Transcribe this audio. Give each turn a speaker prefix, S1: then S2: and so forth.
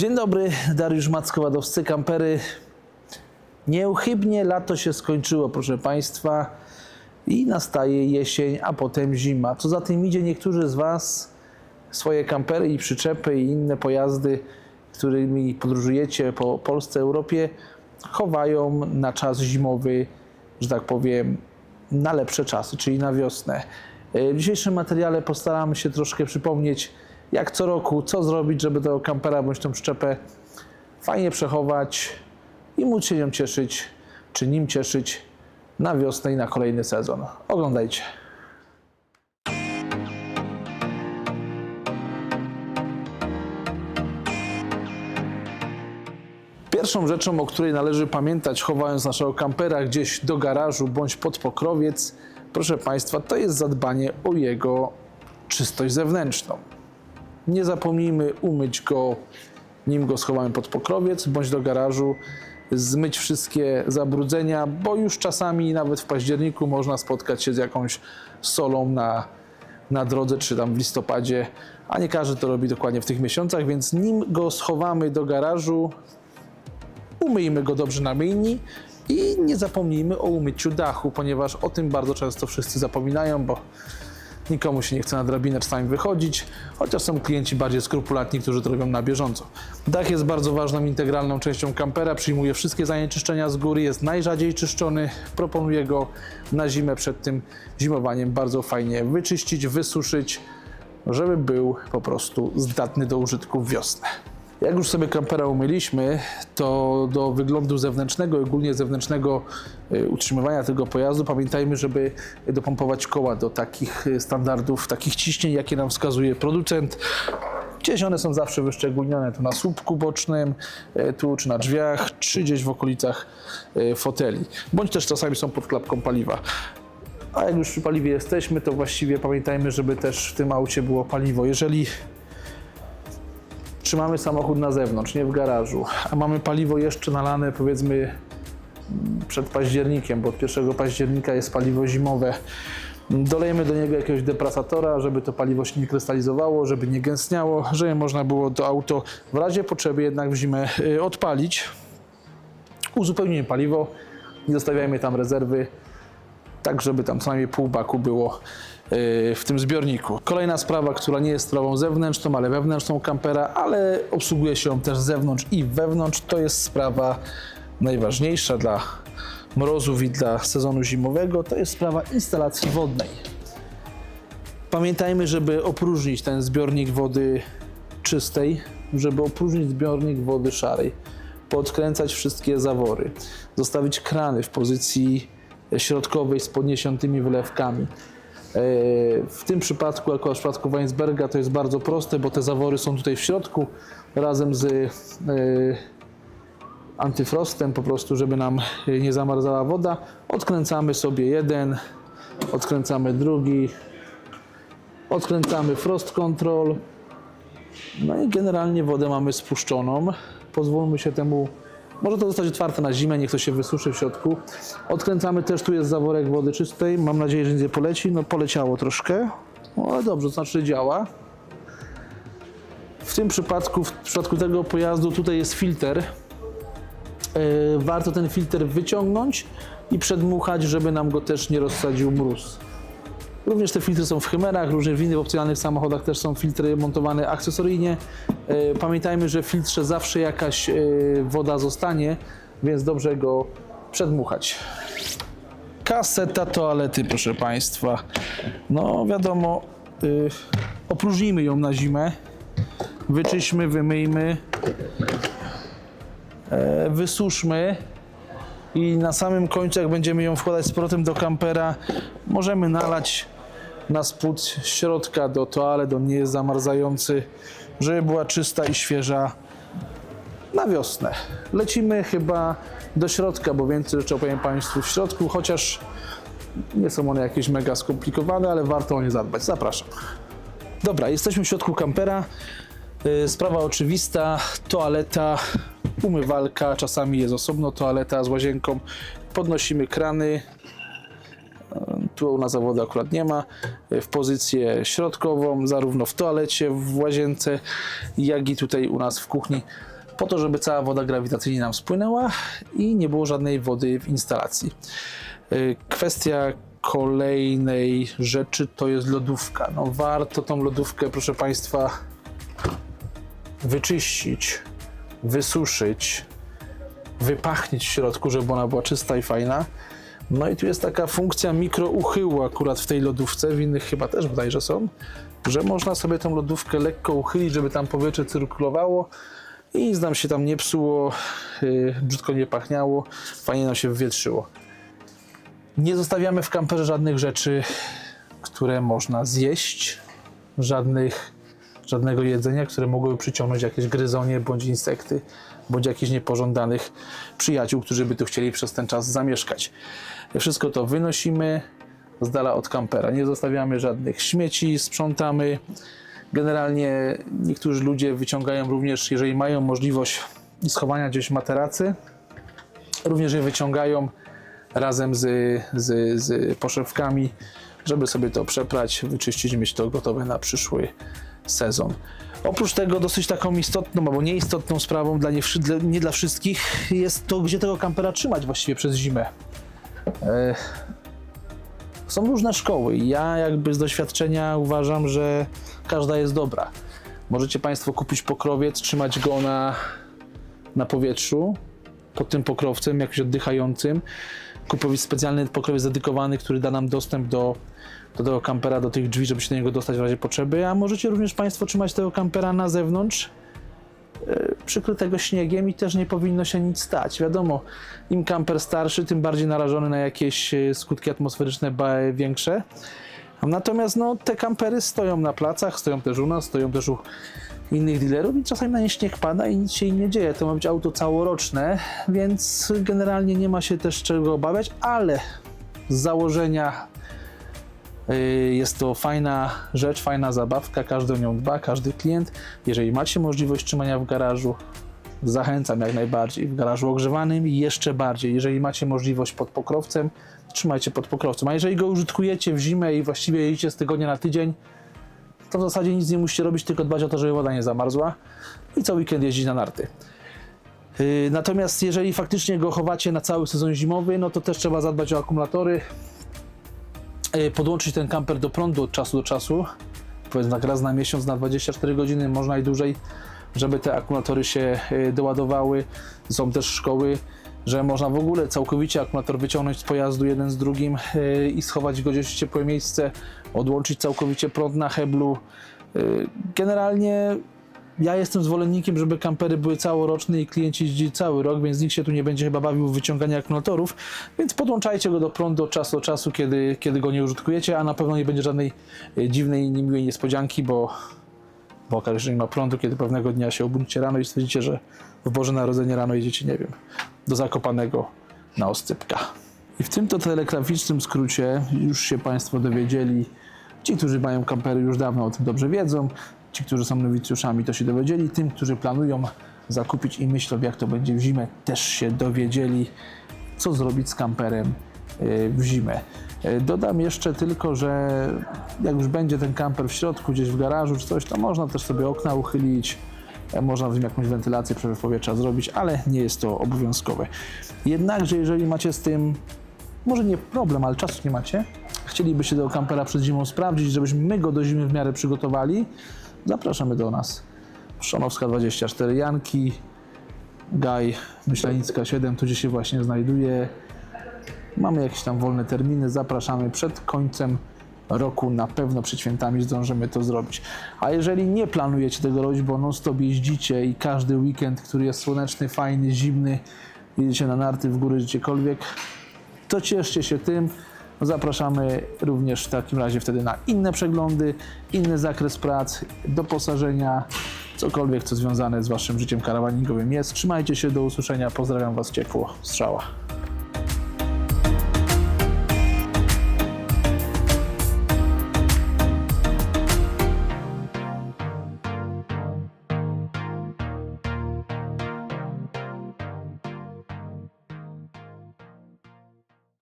S1: Dzień dobry, Dariusz Macko-Wadowscy, kampery. Nieuchybnie lato się skończyło, proszę Państwa, i nastaje jesień, a potem zima. Co za tym idzie, niektórzy z Was swoje kampery i przyczepy i inne pojazdy, którymi podróżujecie po Polsce, Europie, chowają na czas zimowy, że tak powiem, na lepsze czasy, czyli na wiosnę. E, W dzisiejszym materiale postaramy się troszkę przypomnieć, jak co roku, co zrobić, żeby tego kampera bądź tą przyczepę fajnie przechować i móc się nią cieszyć, czy nim cieszyć na wiosnę i na kolejny sezon. Oglądajcie. Pierwszą rzeczą, o której należy pamiętać, chowając naszego kampera gdzieś do garażu bądź pod pokrowiec, proszę Państwa, to jest zadbanie o jego czystość zewnętrzną. Nie zapomnijmy umyć go, nim go schowamy pod pokrowiec bądź do garażu, zmyć wszystkie zabrudzenia, bo już czasami nawet w październiku można spotkać się z jakąś solą na, na drodze czy tam w listopadzie, a nie każdy to robi dokładnie w tych miesiącach, więc nim go schowamy do garażu, umyjmy go dobrze na myjni i nie zapomnijmy o umyciu dachu, ponieważ o tym bardzo często wszyscy zapominają, bo nikomu się nie chce na drabinę czasami wychodzić, chociaż są klienci bardziej skrupulatni, którzy to robią na bieżąco. Dach jest bardzo ważną, integralną częścią kampera, przyjmuje wszystkie zanieczyszczenia z góry, jest najrzadziej czyszczony. Proponuję go na zimę przed tym zimowaniem bardzo fajnie wyczyścić, wysuszyć, żeby był po prostu zdatny do użytku wiosnę. Jak już sobie kampera umyliśmy, to do wyglądu zewnętrznego ogólnie zewnętrznego y, utrzymywania tego pojazdu pamiętajmy, żeby dopompować koła do takich standardów, takich ciśnień, jakie nam wskazuje producent. Gdzieś one są zawsze wyszczególnione, tu na słupku bocznym, y, tu czy na drzwiach, czy gdzieś w okolicach y, foteli, bądź też czasami są pod klapką paliwa. A jak już przy paliwie jesteśmy, to właściwie pamiętajmy, żeby też w tym aucie było paliwo. Jeżeli trzymamy samochód na zewnątrz, nie w garażu, a mamy paliwo jeszcze nalane powiedzmy przed październikiem, bo od 1 października jest paliwo zimowe. Dolejemy do niego jakiegoś deprasatora, żeby to paliwo się nie krystalizowało, żeby nie gęstniało, żeby można było to auto w razie potrzeby jednak w zimę y, odpalić. Uzupełnimy paliwo, nie zostawiajmy tam rezerwy, tak żeby tam co najmniej pół baku było yy, w tym zbiorniku. Kolejna sprawa, która nie jest sprawą zewnętrzną, ale wewnętrzną kampera, ale obsługuje się ją też z zewnątrz i wewnątrz, to jest sprawa najważniejsza dla mrozów i dla sezonu zimowego, to jest sprawa instalacji wodnej. Pamiętajmy, żeby opróżnić ten zbiornik wody czystej, żeby opróżnić zbiornik wody szarej, podkręcać wszystkie zawory, zostawić krany w pozycji środkowej z podniesionymi wylewkami. E, W tym przypadku, jako w przypadku Weinsberga, to jest bardzo proste, bo te zawory są tutaj w środku razem z e, antyfrostem, po prostu, żeby nam nie zamarzała woda. Odkręcamy sobie jeden, odkręcamy drugi, odkręcamy frost control. No i generalnie wodę mamy spuszczoną. Pozwólmy się temu. Może to zostać otwarte na zimę, niech to się wysuszy w środku. Odkręcamy też, tu jest zaworek wody czystej. Mam nadzieję, że nie poleci. No poleciało troszkę, no, ale dobrze, to znaczy działa. W tym przypadku, w przypadku tego pojazdu, tutaj jest filtr. Yy, warto ten filtr wyciągnąć i przedmuchać, żeby nam go też nie rozsadził mróz. Również te filtry są w Chimerach, również w innych opcjonalnych samochodach też są filtry montowane akcesoryjnie. E, Pamiętajmy, że w filtrze zawsze jakaś e, woda zostanie, więc dobrze go przedmuchać. Kaseta toalety, proszę Państwa. No wiadomo, y, opróżnijmy ją na zimę. Wyczyśmy, wymyjmy, e, wysuszmy i na samym końcu, jak będziemy ją wkładać z powrotem do kampera, możemy nalać na spód środka do toalet, on nie jest zamarzający, żeby była czysta i świeża na wiosnę. Lecimy chyba do środka, bo więcej rzeczy opowiem Państwu w środku, chociaż nie są one jakieś mega skomplikowane, ale warto o nie zadbać. Zapraszam. Dobra, jesteśmy w środku kampera. Y, Sprawa oczywista, toaleta, umywalka, czasami jest osobno toaleta z łazienką. Podnosimy krany. Światło, na zawody akurat nie ma, w pozycję środkową, zarówno w toalecie, w łazience, jak i tutaj u nas w kuchni, po to, żeby cała woda grawitacyjnie nam spłynęła i nie było żadnej wody w instalacji. Kwestia kolejnej rzeczy to jest lodówka. No warto tą lodówkę, proszę Państwa, wyczyścić, wysuszyć, wypachnieć w środku, żeby ona była czysta i fajna. No i tu jest taka funkcja mikrouchyłu akurat w tej lodówce, w innych chyba też bodajże są, że można sobie tą lodówkę lekko uchylić, żeby tam powietrze cyrkulowało i nic nam się tam nie psuło, yy, brzydko nie pachniało, fajnie nam się wywietrzyło. Nie zostawiamy w kamperze żadnych rzeczy, które można zjeść, żadnych, żadnego jedzenia, które mogłyby przyciągnąć jakieś gryzonie bądź insekty, bądź jakichś niepożądanych przyjaciół, którzy by tu chcieli przez ten czas zamieszkać. Wszystko to wynosimy z dala od kampera. Nie zostawiamy żadnych śmieci, sprzątamy. Generalnie niektórzy ludzie wyciągają również, jeżeli mają możliwość schowania gdzieś materacy, również je wyciągają razem z, z, z poszewkami, żeby sobie to przeprać, wyczyścić, mieć to gotowe na przyszły sezon. Oprócz tego dosyć taką istotną albo nieistotną sprawą dla nie, nie dla wszystkich jest to, gdzie tego kampera trzymać właściwie przez zimę. E, Są różne szkoły. Ja jakby z doświadczenia uważam, że każda jest dobra. Możecie Państwo kupić pokrowiec, trzymać go na, na powietrzu, pod tym pokrowcem, jakimś oddychającym. Kupować specjalny pokrowiec dedykowany, który da nam dostęp do, do tego kampera, do tych drzwi, żeby się do niego dostać w razie potrzeby. A możecie również Państwo trzymać tego kampera na zewnątrz, e, przykrytego śniegiem i też nie powinno się nic stać. Wiadomo, im kamper starszy, tym bardziej narażony na jakieś e, skutki atmosferyczne większe. Natomiast no, te kampery stoją na placach, stoją też u nas, stoją też u innych dealerów i czasami na nie śnieg pada i nic się im nie dzieje. To ma być auto całoroczne, więc generalnie nie ma się też czego obawiać, ale z założenia y, jest to fajna rzecz, fajna zabawka, każdy o nią dba, każdy klient. Jeżeli macie możliwość trzymania w garażu, zachęcam jak najbardziej. W garażu ogrzewanym jeszcze bardziej. Jeżeli macie możliwość pod pokrowcem, trzymajcie pod pokrowcem. A jeżeli go użytkujecie w zimę i właściwie jedziecie z tygodnia na tydzień, to w zasadzie nic nie musicie robić, tylko dbać o to, żeby woda nie zamarzła i co weekend jeździć na narty. Yy, Natomiast jeżeli faktycznie go chowacie na cały sezon zimowy, no to też trzeba zadbać o akumulatory, yy, podłączyć ten kamper do prądu od czasu do czasu, powiedzmy tak raz na miesiąc, na 24 godziny, można i dłużej, żeby te akumulatory się yy, doładowały. Są też szkoły, że można w ogóle całkowicie akumulator wyciągnąć z pojazdu jeden z drugim yy, i schować go gdzieś w ciepłe miejsce, odłączyć całkowicie prąd na heblu. Yy, Generalnie ja jestem zwolennikiem, żeby kampery były całoroczne i klienci jeździli cały rok, więc nikt się tu nie będzie chyba bawił w wyciąganie akumulatorów, więc podłączajcie go do prądu od czasu do czasu, kiedy, kiedy go nie użytkujecie, a na pewno nie będzie żadnej yy, dziwnej, niemiłej niespodzianki, bo bo okaże się, że nie ma prądu, kiedy pewnego dnia się obudzicie rano i stwierdzicie, że w Boże Narodzenie rano jedziecie, nie wiem, do Zakopanego na Oscypka. I w tym to telegraficznym skrócie już się Państwo dowiedzieli. Ci, którzy mają kampery już dawno o tym dobrze wiedzą. Ci, którzy są nowicjuszami to się dowiedzieli. Tym, którzy planują zakupić i myślą jak to będzie w zimę też się dowiedzieli, co zrobić z kamperem w zimę. Y, Dodam jeszcze tylko, że jak już będzie ten kamper w środku, gdzieś w garażu czy coś, to można też sobie okna uchylić, e, można w nim jakąś wentylację, przepływ powietrza zrobić, ale nie jest to obowiązkowe. Jednakże jeżeli macie z tym, może nie problem, ale czasu nie macie, chcielibyście tego kampera przed zimą sprawdzić, żebyśmy my go do zimy w miarę przygotowali, zapraszamy do nas. Szanowska 24 Janki, Gaj, Myślenicka 7, tu gdzie się właśnie znajduje. Mamy jakieś tam wolne terminy, zapraszamy przed końcem roku, na pewno przed świętami zdążymy to zrobić. A jeżeli nie planujecie tego robić, bo non-stop jeździcie i każdy weekend, który jest słoneczny, fajny, zimny, jedziecie na narty w góry, gdziekolwiek, to cieszcie się tym. Zapraszamy również w takim razie wtedy na inne przeglądy, inny zakres prac, doposażenia, cokolwiek, co związane z Waszym życiem karawaningowym jest. Trzymajcie się, do usłyszenia, pozdrawiam Was ciepło, strzała.